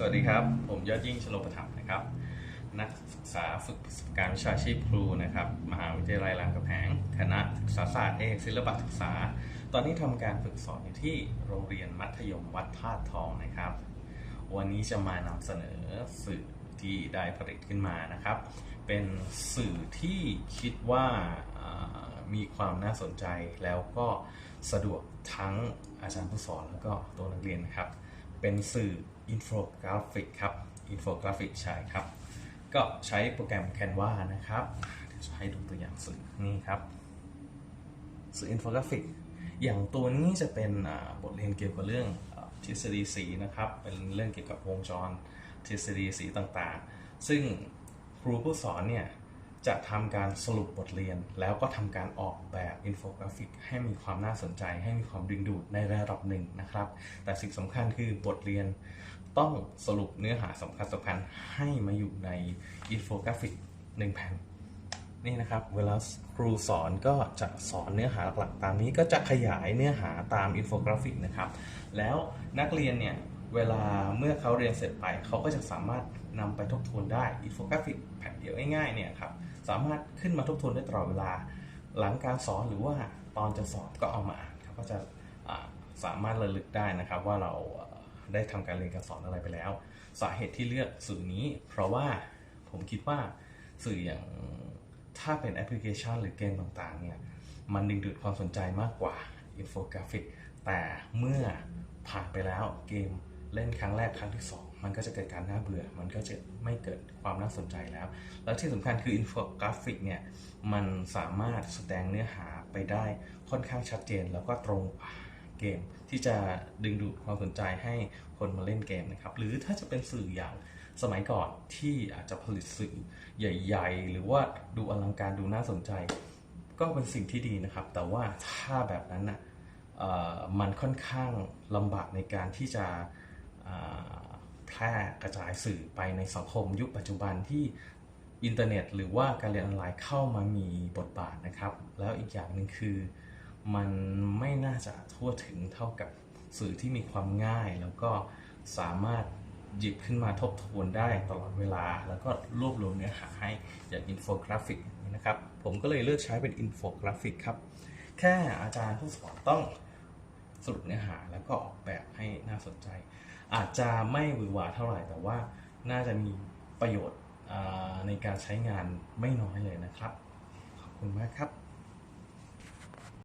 สวัสดีครับ ผมยอดยิ่งชโลประถมนะครับ นักศึกษาฝึกประสบการณ์วิชาชีพครูนะครับ มหาวิทยาลัยรามคำแหงคณะศึกษาศาสตร์เอกศิลปศึกษา ตอนนี้ทำการฝึกสอนอยู่ที่โรงเรียนมัธยมวัดธาตุทองนะครับ วันนี้จะมานำเสนอสื่อที่ได้ผลิตขึ้นมานะครับ เป็นสื่อที่คิดว่ามีความน่าสนใจแล้วก็สะดวกทั้งอาจารย์ผู้สอนแล้วก็ตัวนักเรียนนะครับ เป็นสื่ออินโฟกราฟิกครับอินโฟกราฟิกใช่ครับ ก็ใช้โปรแกรม Canva นะครับเดี๋ยวจะให้ดูตัวอย่างสื่อนี่ครับ สื่ออินโฟกราฟิก อย่างตัวนี้จะเป็นบทเรียนเกี่ยวกับเรื่องอทฤษฎีสีนะครับ เป็นเรื่องเกี่ยวกับวงจรทฤษฎีสีต่างๆ ซึ่งครูผู้สอนเนี่ย จะทำการสรุปบทเรียน แล้วก็ทำการออกแบบอินโฟกราฟิก ให้มีความน่าสนใจ ให้มีความดึงดูดในระดับหนึ่งนะครับ แต่สิ่งสำคัญคือบทเรียนต้องสรุปเนื้อหาสำคัญสำคัญให้มาอยู่ในอินโฟกราฟิกหนึ่งแผ่นนี่นะครับเวลาครูสอนก็จะสอนเนื้อหาหลักๆตามนี้ก็จะขยายเนื้อหาตามอินโฟกราฟิกนะครับ แล้วนักเรียนเนี่ย เวลาเมื่อเขาเรียนเสร็จไป เขาก็จะสามารถนำไปทบทวนได้อินโฟกราฟิกแผ่นเดียวง่ายๆเนี่ยครับสามารถขึ้นมาทบทวนได้ตลอดเวลา หลังการสอนหรือว่าตอนจะสอบก็เอามาอ่านครับก็จะสามารถระลึกได้นะครับว่าเราได้ทำการเรียนการสอนอะไรไปแล้ว สาเหตุที่เลือกสื่อนี้ เพราะว่าผมคิดว่าสื่ออย่างถ้าเป็นแอปพลิเคชันหรือเกมต่างๆเนี่ยมันดึงดูดความสนใจมากกว่าอินโฟกราฟิกแต่เมื่อผ่านไปแล้วเกม เล่นครั้งแรกครั้งที่สองมันก็จะเกิดการน่าเบื่อ มันก็จะไม่เกิดความน่าสนใจแล้ว แล้วที่สำคัญคืออินโฟกราฟิกเนี่ยมันสามารถแสดงเนื้อหาไปได้ค่อนข้างชัดเจนแล้วก็ตรงเกมที่จะดึงดูดความสนใจให้คนมาเล่นเกมนะครับ หรือถ้าจะเป็นสื่ออย่างสมัยก่อนที่อาจจะผลิตสื่อใหญ่ๆ หรือว่าดูอลังการดูน่าสนใจ ก็เป็นสิ่งที่ดีนะครับ แต่ว่าถ้าแบบนั้นน่ะเอ่อมันค่อนข้างลำบากในการที่จะ แพร่กระจายสื่อไปในสังคมยุคปัจจุบันที่อินเทอร์เน็ต หรือว่าการเรียนออนไลน์เข้ามามีบทบาทนะครับ แล้วอีกอย่างหนึ่งคือ มันไม่น่าจะทั่วถึงเท่ากับสื่อที่มีความง่าย แล้วก็สามารถหยิบขึ้นมาทบทวนได้ตลอดเวลา แล้วก็รวบรวมเนื้อหาให้อย่างอินโฟกราฟิกนะครับ ผมก็เลยเลือกใช้เป็นอินโฟกราฟิกครับ แค่อาจารย์ผู้สอนต้อง สรุปเนื้อหาแล้วก็ออกแบบให้น่าสนใจ อาจจะไม่หวือหวาเท่าไหร่แต่ว่าน่าจะมีประโยชน์ในการใช้งานไม่น้อยเลยนะครับ ขอบคุณมากครับ